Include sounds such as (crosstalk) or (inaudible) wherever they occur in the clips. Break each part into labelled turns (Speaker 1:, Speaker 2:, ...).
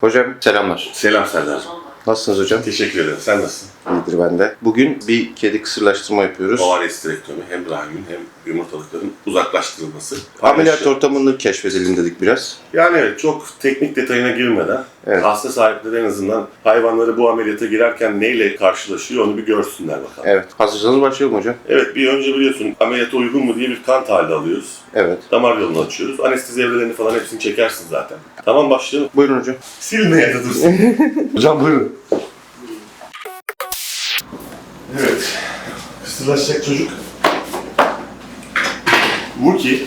Speaker 1: Hocam selamlar.
Speaker 2: Selam Serdar.
Speaker 1: Nasılsınız hocam?
Speaker 2: Teşekkür ederim. Sen nasılsın?
Speaker 1: İyidir ben de. Bugün bir kedi kısırlaştırma yapıyoruz.
Speaker 2: Oval esterektomi hem rahmin hem yumurtalıkların uzaklaştırılması.
Speaker 1: Ameliyat ortamını keşfedelim dedik biraz.
Speaker 2: Yani evet, çok teknik detayına girmeden
Speaker 1: Evet.
Speaker 2: hasta sahipleri en azından hayvanları bu ameliyata girerken neyle karşılaşıyor onu bir görsünler bakalım.
Speaker 1: Evet. Hazırsanız başlayalım hocam.
Speaker 2: Evet bir önce biliyorsun ameliyata uygun mu diye bir kan tahlili alıyoruz.
Speaker 1: Evet.
Speaker 2: Damar yolunu açıyoruz. Anestezi evrelerini falan hepsini çekersin zaten. Tamam başlayalım.
Speaker 1: Buyurun hocam.
Speaker 2: Silmeye de dursun. (laughs) Hocam buyurun. Evet. Kısırlaşacak çocuk. Wookie.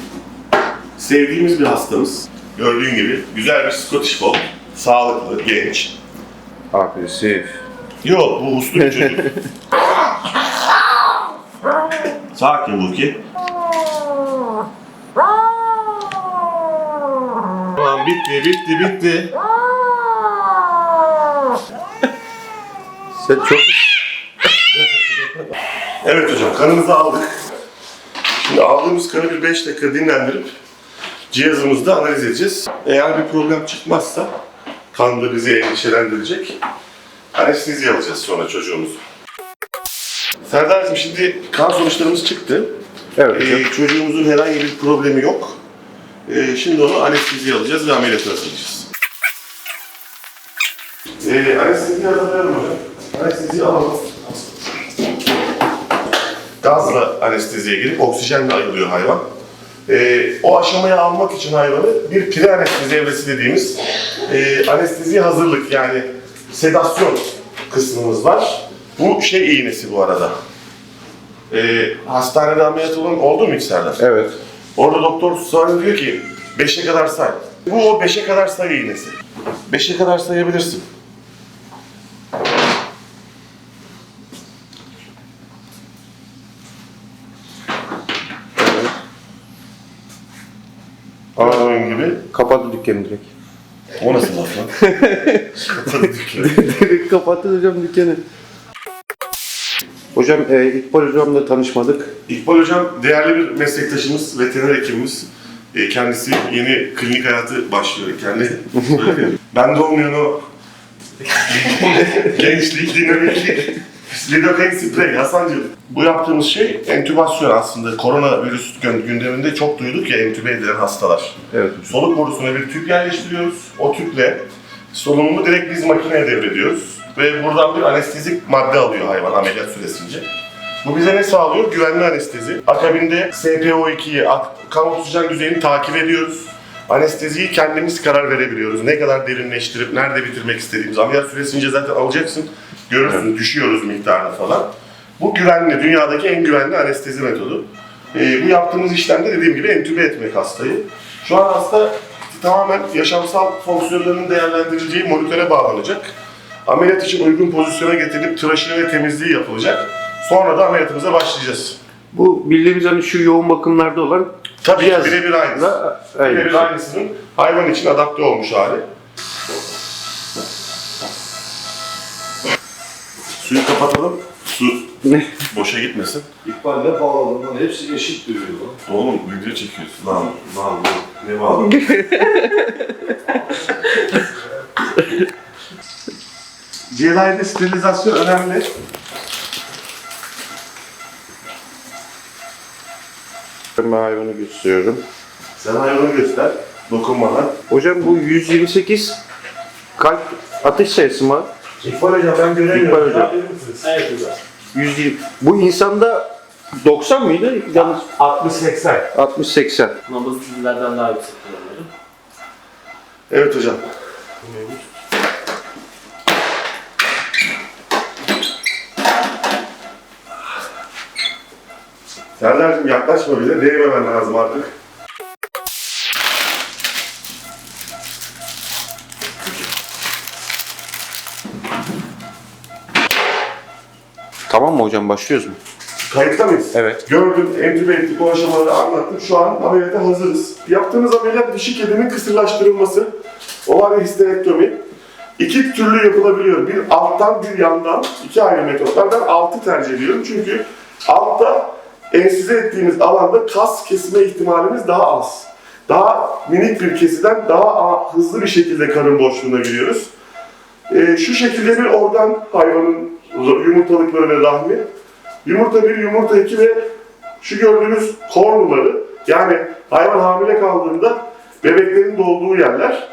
Speaker 2: Sevdiğimiz bir hastamız. Gördüğün gibi güzel bir Scottish Fold. Sağlıklı, genç.
Speaker 1: Agresif.
Speaker 2: Yok bu uslu bir çocuk. (laughs) Sakin Wookie. Tamam bitti, bitti, bitti. (laughs)
Speaker 1: Sen çok...
Speaker 2: Evet hocam kanımızı aldık. Şimdi aldığımız kanı bir 5 dakika dinlendirip cihazımızda analiz edeceğiz. Eğer bir problem çıkmazsa kan da bizi endişelendirecek. Anestezi alacağız sonra çocuğumuzu. Serdar'cığım şimdi kan sonuçlarımız çıktı.
Speaker 1: Evet.
Speaker 2: Ee, çocuğumuzun herhangi bir problemi yok. Ee, şimdi onu anestezi alacağız ve ameliyata hazırlayacağız. Ee, anesteziyi hazırlayalım hocam. Anesteziyi alalım. Gazla anesteziye girip oksijenle ayılıyor hayvan. Ee, o aşamayı almak için hayvanı bir pre anestezi evresi dediğimiz e, anesteziye hazırlık yani sedasyon kısmımız var. Bu şey iğnesi bu arada. Ee, hastanede ameliyat olan oldu mu hiç Serdar?
Speaker 1: Evet.
Speaker 2: Orada doktor sonra diyor ki 5'e kadar say. Bu o 5'e kadar say iğnesi. 5'e kadar sayabilirsin. Gördüğün gibi.
Speaker 1: Kapattı dükkanı direkt.
Speaker 2: O nasıl laf lan? (laughs) Kapadı dükkanı.
Speaker 1: direkt kapattı hocam dükkanı. Hocam e, İkbal hocamla tanışmadık.
Speaker 2: İkbal Hocam değerli bir meslektaşımız, veteriner hekimimiz. E, Kendisi yeni klinik hayatı başlıyor. Kendi (laughs) ben de olmayan o (laughs) gençlik, dinamiklik, lidokain sprey Hasan'cığım. Bu yaptığımız şey entübasyon aslında. Koronavirüs gündeminde çok duyduk ya entübe edilen hastalar.
Speaker 1: Evet.
Speaker 2: Soluk borusuna bir tüp yerleştiriyoruz. O tüple solunumu direkt biz makineye devrediyoruz. Ve buradan bir anestezik madde alıyor hayvan ameliyat süresince. Bu bize ne sağlıyor? Güvenli anestezi. Akabinde SPO2'yi, ak- kan oksijen düzeyini takip ediyoruz. Anesteziyi kendimiz karar verebiliyoruz. Ne kadar derinleştirip nerede bitirmek istediğimiz. Ameliyat süresince zaten alacaksın. Görürsün, düşüyoruz miktarını falan. Bu güvenli, dünyadaki en güvenli anestezi metodu. Ee, bu yaptığımız işlemde dediğim gibi entübe etmek hastayı. Şu an hasta tamamen yaşamsal fonksiyonlarının değerlendirileceği monitöre bağlanacak. Ameliyat için uygun pozisyona getirilip tıraşı ve temizliği yapılacak. Sonra da ameliyatımıza başlayacağız.
Speaker 1: Bu bildiğimiz hani şu yoğun bakımlarda olan
Speaker 2: Tabii birebir aynısı. Birebir aynısının hayvan için adapte olmuş hali. Suyu kapatalım. Su boşa gitmesin.
Speaker 3: İkbal'le bağladım lan. Hepsi eşit duruyor lan.
Speaker 2: Oğlum video çekiyorsun. Lan, lan, ne var? Cerrahide (laughs) sterilizasyon önemli.
Speaker 1: Ben hayvanı gösteriyorum.
Speaker 2: Sen hayvanı göster. Dokunmadan.
Speaker 1: Hocam bu 128 kalp atış sayısı mı?
Speaker 2: İkbal hocam ben göremiyorum.
Speaker 1: İkbal hocam.
Speaker 2: Misiniz?
Speaker 3: Evet hocam.
Speaker 1: 120. Bu insanda 90 mıydı? Yalnız
Speaker 2: 60-80.
Speaker 1: 60-80.
Speaker 3: Nabız dizilerden daha yüksek kullanıyorum.
Speaker 2: Evet hocam. Serdar'cığım yaklaşma bize. Değmemen lazım artık.
Speaker 1: Tamam mı hocam başlıyoruz mu?
Speaker 2: Kayıtta mıyız?
Speaker 1: Evet.
Speaker 2: Gördüm, entübe ettik, o aşamaları anlattım. Şu an ameliyata hazırız. Yaptığımız ameliyat dişi kedinin kısırlaştırılması. Oval histerektomi. İki türlü yapılabiliyor. Bir alttan, bir yandan. iki ayrı metotlar. Ben altı tercih ediyorum çünkü altta ensize ettiğimiz alanda kas kesme ihtimalimiz daha az. daha minik bir kesiden daha hızlı bir şekilde karın boşluğuna giriyoruz. Ee, şu şekilde bir organ hayvanın yumurtalıkları ve rahmi. Yumurta 1, yumurta 2 ve şu gördüğünüz kornuları yani hayvan hamile kaldığında bebeklerin doğduğu yerler.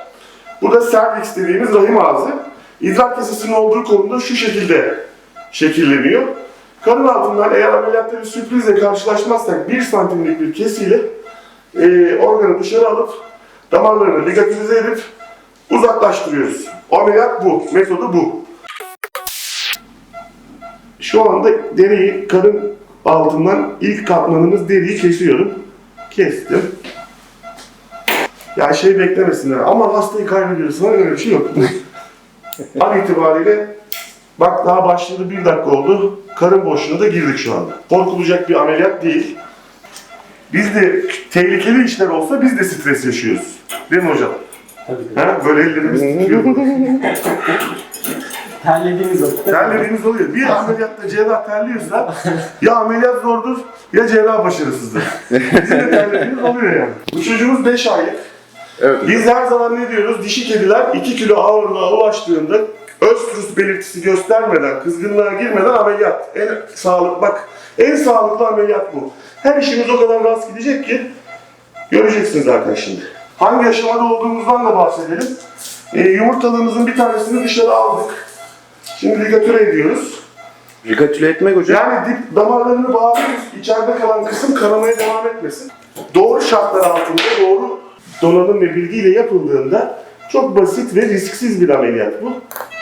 Speaker 2: Bu da serviks dediğimiz rahim ağzı. İdrar kesesinin olduğu konumda şu şekilde şekilleniyor. Karın altından eğer ameliyatta bir sürprizle karşılaşmazsak 1 santimlik bir kesiyle e, organı dışarı alıp damarlarını ligatürize edip uzaklaştırıyoruz. Ameliyat bu, metodu bu. Şu anda deriyi karın altından ilk katmanımız deriyi kesiyorum. Kestim. Ya şey beklemesinler ama hastayı kaybediyoruz falan öyle bir şey yok. (laughs) An itibariyle bak daha başladı bir dakika oldu. Karın boşluğuna da girdik şu anda. Korkulacak bir ameliyat değil. Biz de tehlikeli işler olsa biz de stres yaşıyoruz. Değil mi hocam?
Speaker 3: Tabii.
Speaker 2: Ha? Böyle ellerimiz (laughs) titriyor. (laughs)
Speaker 3: Terlediğimiz vakit.
Speaker 2: Terlediğimiz oluyor. Bir ameliyatta cerrah terliyorsa ya ameliyat zordur ya cerrah başarısızdır. Bizim de terlediğimiz oluyor yani. Bu çocuğumuz 5 aylık.
Speaker 1: Evet.
Speaker 2: Biz her zaman ne diyoruz? Dişi kediler 2 kilo ağırlığa ulaştığında östrus belirtisi göstermeden, kızgınlığa girmeden ameliyat. En sağlık bak en sağlıklı ameliyat bu. Her işimiz o kadar rast gidecek ki göreceksiniz zaten şimdi. Hangi aşamada olduğumuzdan da bahsedelim. Ee, yumurtalığımızın bir tanesini dışarı aldık. Şimdi ligatüre ediyoruz.
Speaker 1: Rikatüle etmek hocam.
Speaker 2: Yani dip damarlarını bağlıyoruz. İçeride kalan kısım kanamaya devam etmesin. Doğru şartlar altında doğru donanım ve bilgiyle yapıldığında çok basit ve risksiz bir ameliyat bu.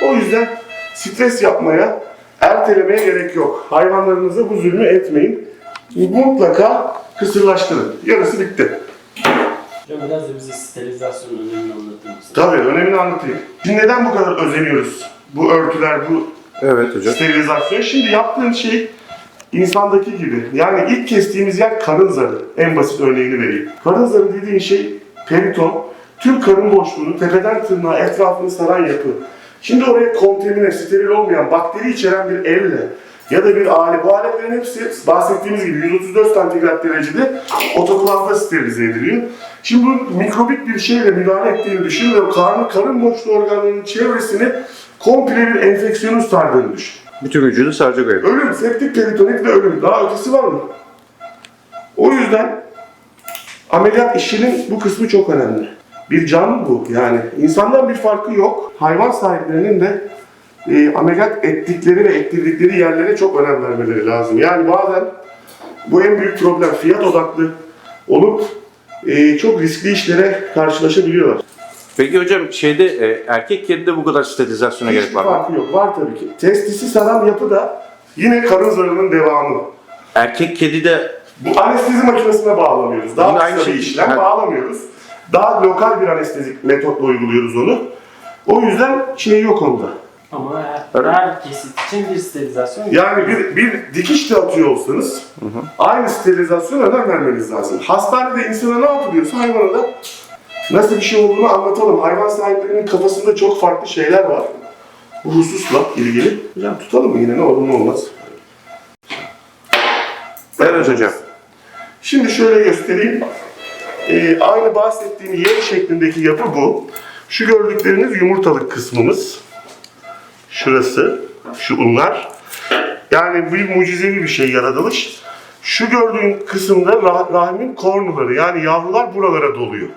Speaker 2: O yüzden stres yapmaya, ertelemeye gerek yok. Hayvanlarınıza bu zulmü etmeyin. Mutlaka kısırlaştırın. Yarısı bitti.
Speaker 3: Hocam biraz da bize sterilizasyonun önemini anlatır mısınız?
Speaker 2: Tabii önemini anlatayım. Şimdi neden bu kadar özeniyoruz? Bu örtüler, bu
Speaker 1: Evet hocam.
Speaker 2: sterilizasyon. Şimdi yaptığın şey insandaki gibi. Yani ilk kestiğimiz yer karın zarı. En basit örneğini vereyim. Karın zarı dediğin şey periton. Tüm karın boşluğunu tepeden tırnağa etrafını saran yapı. Şimdi oraya kontamine, steril olmayan, bakteri içeren bir elle ya da bir alet, bu aletlerin hepsi bahsettiğimiz gibi 134 santigrat derecede otoklavda sterilize ediliyor. Şimdi bu mikrobik bir şeyle müdahale ettiğini düşün ve o karın, boşluğu organlarının çevresini komple bir enfeksiyonun sardığını düşün.
Speaker 1: Bütün vücudu saracak öyle.
Speaker 2: Ölüm, septik peritonit ve ölüm. Daha ötesi var mı? O yüzden ameliyat işinin bu kısmı çok önemli. Bir can bu yani. insandan bir farkı yok. Hayvan sahiplerinin de e, ameliyat ettikleri ve ettirdikleri yerlere çok önem vermeleri lazım. Yani bazen bu en büyük problem fiyat odaklı olup e, çok riskli işlere karşılaşabiliyorlar.
Speaker 1: Peki hocam şeyde e, erkek kedide bu kadar sterilizasyona gerek
Speaker 2: Hiçbir
Speaker 1: var mı?
Speaker 2: farkı yok. Var tabii ki. Testisi saran yapı da yine karın zarının devamı.
Speaker 1: Erkek kedide
Speaker 2: Bu anestezi makinesine bağlamıyoruz. Daha
Speaker 1: Yine
Speaker 2: kısa
Speaker 1: aynı
Speaker 2: bir
Speaker 1: şey.
Speaker 2: işlem
Speaker 1: Ha.
Speaker 2: bağlamıyoruz. Daha lokal bir anestezik metotla uyguluyoruz onu. O yüzden şey yok onda.
Speaker 3: Ama her,
Speaker 1: Evet.
Speaker 3: her kesit için bir sterilizasyon
Speaker 2: Yani bir, bir dikiş de atıyor olsanız aynı sterilizasyona önem vermeniz lazım. Hastanede insana ne yapılıyorsa hayvana da nasıl bir şey olduğunu anlatalım. Hayvan sahiplerinin kafasında çok farklı şeyler var. Bu hususla ilgili. Hocam tutalım mı yine ne olur ne olmaz.
Speaker 1: Evet hocam.
Speaker 2: Şimdi şöyle göstereyim. Ee, aynı bahsettiğim Y şeklindeki yapı bu. Şu gördükleriniz yumurtalık kısmımız. Şurası, şu unlar. Yani bir mucizevi bir şey yaratılış. Şu gördüğün kısımda rah- rahmin kornuları yani yavrular buralara doluyor.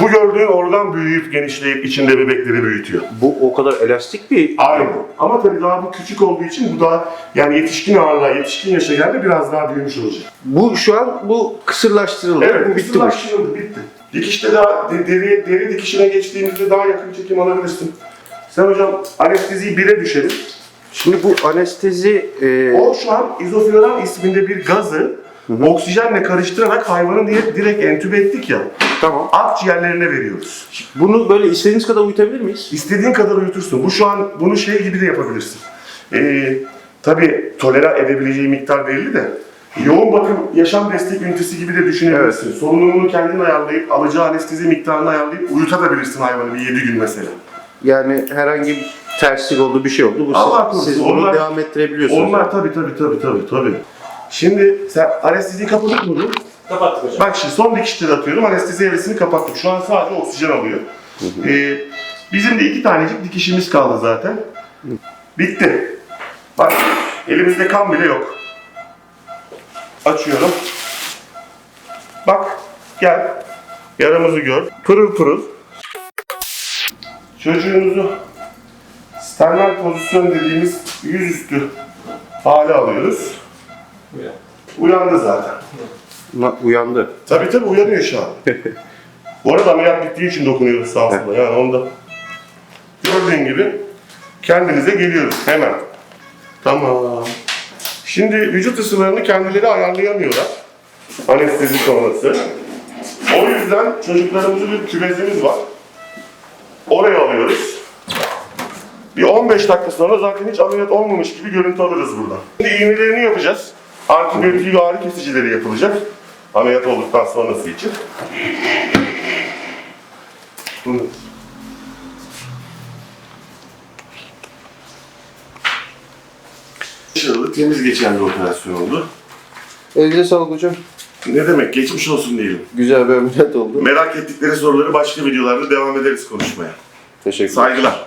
Speaker 2: Bu gördüğün organ büyüyüp genişleyip içinde bebekleri büyütüyor.
Speaker 1: Bu o kadar elastik bir
Speaker 2: Aynen. Ama tabii daha bu küçük olduğu için bu daha yani yetişkin ağırlığa, yetişkin yaşa geldi biraz daha büyümüş olacak.
Speaker 1: Bu şu an bu kısırlaştırıldı.
Speaker 2: Evet,
Speaker 1: bu bitti
Speaker 2: kısırlaştırıldı, bitti. Dikişte daha, de- deri, deri dikişine geçtiğimizde daha yakın çekim alabilirsin. Sen hocam anesteziyi bire düşelim.
Speaker 1: Şimdi bu anestezi e,
Speaker 2: O şu an izofloran isminde bir gazı oksijenle karıştırarak hayvanın diye direkt entübe ettik ya.
Speaker 1: tamam.
Speaker 2: Akciğerlerine veriyoruz.
Speaker 1: Bunu böyle istediğiniz kadar uyutabilir miyiz?
Speaker 2: İstediğin kadar uyutursun. Bu şu an bunu şey gibi de yapabilirsin. Ee, tabii tolera edebileceği miktar belli de yoğun bakım yaşam destek ünitesi gibi de düşünebilirsin. Solunumunu kendin ayarlayıp alacağı anestezi miktarını ayarlayıp uyutabilirsin hayvanı bir 7 gün mesela.
Speaker 1: Yani herhangi bir terslik oldu, bir şey oldu. Bu
Speaker 2: Allah
Speaker 1: siz,
Speaker 2: korusun,
Speaker 1: siz bunu
Speaker 2: onlar-
Speaker 1: devam ettirebiliyorsunuz.
Speaker 2: Onlar
Speaker 1: yani.
Speaker 2: tabii tabii tabii tabii tabii. Şimdi sen anesteziyi kapadık mı?
Speaker 3: Kapattık hocam.
Speaker 2: Bak şimdi son dikişleri atıyorum. Anestezi evresini kapattım. Şu an sadece oksijen alıyor. Ee, bizim de iki tanecik dikişimiz kaldı zaten. Bitti. Bak elimizde kan bile yok. Açıyorum. Bak gel. Yaramızı gör. Pırıl pırıl. Çocuğumuzu stermal pozisyon dediğimiz yüzüstü hale alıyoruz.
Speaker 3: Uyan.
Speaker 2: Uyandı zaten.
Speaker 1: Na- uyandı.
Speaker 2: Tabii tabii uyanıyor şu an. (laughs) Bu arada ameliyat bittiği için dokunuyoruz sağ olsun. Yani onda gördüğün gibi kendinize geliyoruz hemen. Tamam. Şimdi vücut ısılarını kendileri ayarlayamıyorlar. Anestezi sonrası. O yüzden çocuklarımızın bir küvezimiz var. Bir 15 dakika sonra zaten hiç ameliyat olmamış gibi görüntü alırız buradan. Şimdi iğnelerini yapacağız. Antibiyotik ve ağrı kesicileri yapılacak. Ameliyat olduktan sonrası için. Bunu- Başarılı, temiz geçen bir operasyon oldu.
Speaker 1: Elinize sağlık hocam.
Speaker 2: Ne demek, geçmiş olsun diyelim.
Speaker 1: Güzel bir ameliyat oldu.
Speaker 2: Merak ettikleri soruları başka videolarda devam ederiz konuşmaya.
Speaker 1: Teşekkür
Speaker 2: Saygılar.